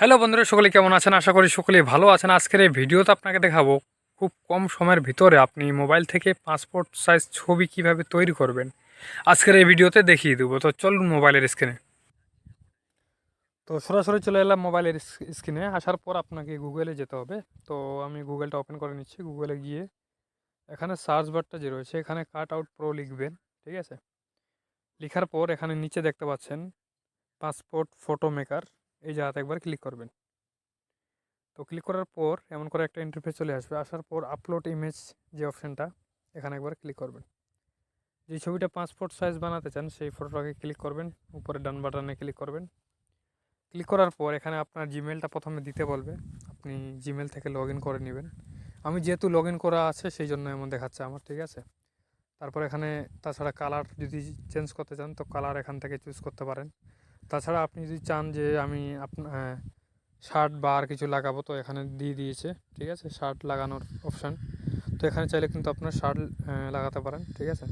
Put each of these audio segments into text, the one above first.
Hello বন্ধুরা, সকলে কেমন আছেন? আশা করি সকলেই ভালো আছেন। আজকের এই ভিডিওতে আপনাকে দেখাবো খুব কম সময়ের ভিতরে আপনি মোবাইল থেকে পাসপোর্ট সাইজ ছবি কীভাবে তৈরি করবেন। আজকের এই ভিডিওতে দেখিয়ে দেবো। তো চলুন মোবাইলের স্ক্রিনে। তো সরাসরি চলে এলাম মোবাইলের স্ক্রিনে। আসার পর আপনাকে গুগলে যেতে হবে। তো আমি গুগলটা ওপেন করে নিচ্ছি। গুগলে গিয়ে এখানে সার্চ বারটা যে রয়েছে, এখানে কাট আউট প্রো লিখবেন, ঠিক আছে? লেখার পর এখানে নিচে দেখতে পাচ্ছেন পাসপোর্ট ফটো মেকার। এই জায়গাতে একবার ক্লিক করবেন। তো ক্লিক করার পর এমন করে একটা ইন্টারফেস চলে আসবে। আসার পর আপলোড ইমেজ যে অপশানটা এখানে একবার ক্লিক করবেন। যে ছবিটা পাসপোর্ট সাইজ বানাতে চান, সেই ফটোটাকে ক্লিক করবেন। উপরে ডান বাটনে ক্লিক করবেন। ক্লিক করার পর এখানে আপনার জিমেলটা প্রথমে দিতে বলবে। আপনি জিমেল থেকে লগ করে নেবেন। আমি যেহেতু লগ করা আছে, সেই জন্য এমন দেখাচ্ছে আমার, ঠিক আছে? তারপর এখানে তাছাড়া কালার যদি চেঞ্জ করতে চান, তো কালার এখান থেকে চুজ করতে পারেন। তাছাড়া আপনি যদি চান যে আমি আপনার শার্ট বা আর কিছু লাগাবো, তো এখানে দিয়ে দিয়েছে, ঠিক আছে? শার্ট লাগানোর অপশান তো এখানে চাইলে কিন্তু আপনার শার্ট লাগাতে পারেন, ঠিক আছে?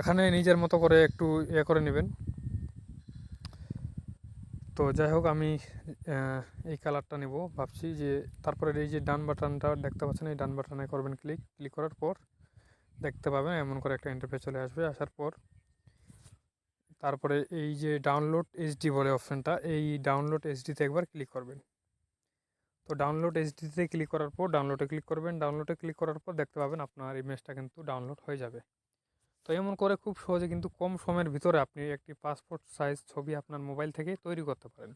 এখানে নিজের মতো করে একটু ইয়ে করে নেবেন। তো যাই হোক, আমি এই কালারটা নেব, ভাবছি যে তারপরে এই যে ডান বাটনটা দেখতে পাচ্ছেন, এই ডান বাটনে করবেন ক্লিক ক্লিক করার পর দেখতে পাবেন এমন করে একটা ইন্টারফেস চলে আসবে, আসার পর তারপরে এই যে ডাউনলোড এইচডি বলে অপশানটা এই ডাউনলোড এইচডিতে একবার ক্লিক করবেন। তো ডাউনলোড এইচডিতে ক্লিক করার পর ডাউনলোডে ক্লিক করবেন। ডাউনলোডে ক্লিক করার পর দেখতে পাবেন আপনার ইমেজটা কিন্তু ডাউনলোড হয়ে যাবে। তো এমন করে খুব সহজে কিন্তু কম সময়ের ভিতরে আপনি একটি পাসপোর্ট সাইজ ছবি আপনার মোবাইল থেকে তৈরি করতে পারেন।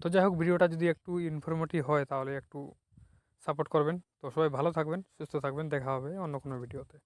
তো যাই হোক, ভিডিওটা যদি একটু ইনফরমেটিভ হয়, তাহলে একটু সাপোর্ট করবেন। তো সবাই ভালো থাকবেন, সুস্থ থাকবেন। দেখা হবে অন্য কোনো ভিডিওতে